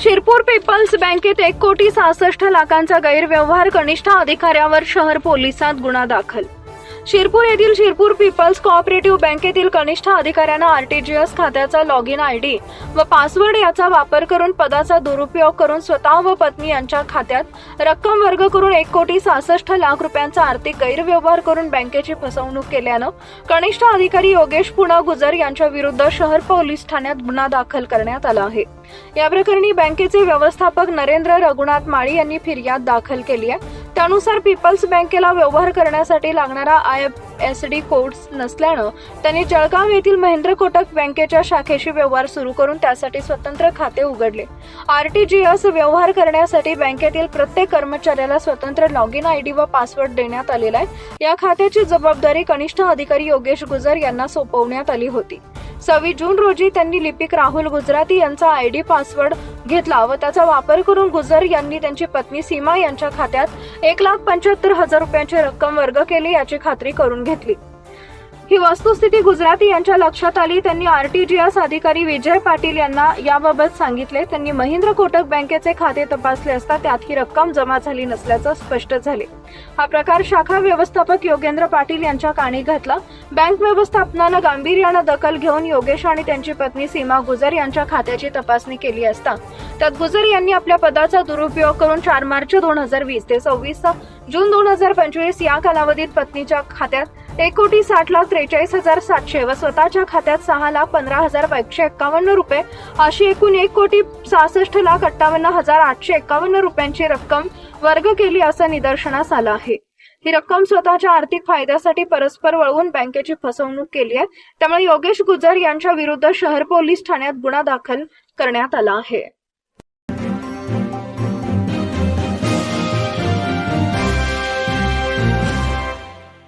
Shirpur people's बँकेत एक कोटी सहासष्ट लाखांचा गैरव्यवहार कनिष्ठ अधिकाऱ्यावर शहर पोलिसात गुन्हा दाखल शिरपूर येथील शिरपूर पीपल्स कोऑपरेटिव्ह बँकेतील कनिष्ठ अधिकाऱ्यांना आरटीजीएस खात्याचा लॉग इन आय डी व पासवर्ड याचा वापर करून पदाचा दुरुपयोग करून स्वतः व पत्नी यांच्या खात्यात रक्कम वर्ग करून एक कोटी सहासष्ट लाख रुपयांचा आर्थिक गैरव्यवहार करून बँकेची फसवणूक केल्यानं कनिष्ठ अधिकारी योगेश पुणा गुजर यांच्या विरुद्ध शहर पोलीस ठाण्यात गुन्हा दाखल करण्यात आला आहे. या प्रकरणी बँकेचे व्यवस्थापक नरेंद्र रघुनाथ माळी यांनी फिर्याद दाखल केली आहे. त्यानुसार पीपल्स बँकेला व्यवहार करण्यासाठी लागणारा I F S D codes नसल्यानं त्यांनी जळगाव येथील महेंद्र कोटक बँकेच्या शाखेशी व्यवहार सुरू करून त्यासाठी स्वतंत्र खाते उघडले. आरटीजीएस व्यवहार करण्यासाठी बँकेतील प्रत्येक कर्मचाऱ्याला स्वतंत्र लॉग इन आय डी व पासवर्ड देण्यात आलेला आहे. या खात्याची जबाबदारी कनिष्ठ अधिकारी योगेश गुजर यांना सोपवण्यात आली होती. सव्वीस जून रोजी त्यांनी लिपिक राहुल गुजराती यांचा आय डी पासवर्ड घेतला व त्याचा वापर करून गुजर यांनी त्यांची पत्नी सीमा यांच्या खात्यात एक लाख पंच्याहत्तर हजार रुपयांची रक्कम वर्ग केली याची खात्री करून घेतली. ही वस्तुस्थिती गुजराती यांच्या लक्षात आली. त्यांनी आरटीजीएस अधिकारी विजय पाटील यांना याबाबत सांगितले. त्यांनी महिंद्र कोटक बँकेचे खाते तपासले असता त्यात ही रक्कम जमा झाली नसल्याचं स्पष्ट झाले. हा प्रकार शाखा व्यवस्थापक योगेंद्र पाटील यांच्या काणी घातला. बँक व्यवस्थापनानं गांभीर्यानं दखल घेऊन योगेश आणि त्यांची पत्नी सीमा गुजर यांच्या खात्याची तपासणी केली असता. त्यात गुजर यांनी आपल्या पदाचा दुरुपयोग करून चार मार्च दोन हजार वीस ते सव्वीस जून दोन हजार पंचवीस या कालावधीत पत्नीच्या खात्यात एक कोटी साठ लाख त्रेचाळीस हजार सातशे व स्वतःच्या खात्यात सहा लाख पंधरा हजार एकशे एक्कावन्न रुपये. अशी एकूण एक कोटी सहासष्ट लाख अठ्ठावन्न हजार आठशे एक्कावन्न रुपयांची रक्कम वर्ग केली असं निदर्शनास आलं आहे. ही रक्कम स्वतःच्या आर्थिक फायद्यासाठी परस्पर वळवून बँकेची फसवणूक केली आहे. त्यामुळे योगेश गुजर यांच्या विरुद्ध शहर पोलीस ठाण्यात गुन्हा दाखल करण्यात आला आहे.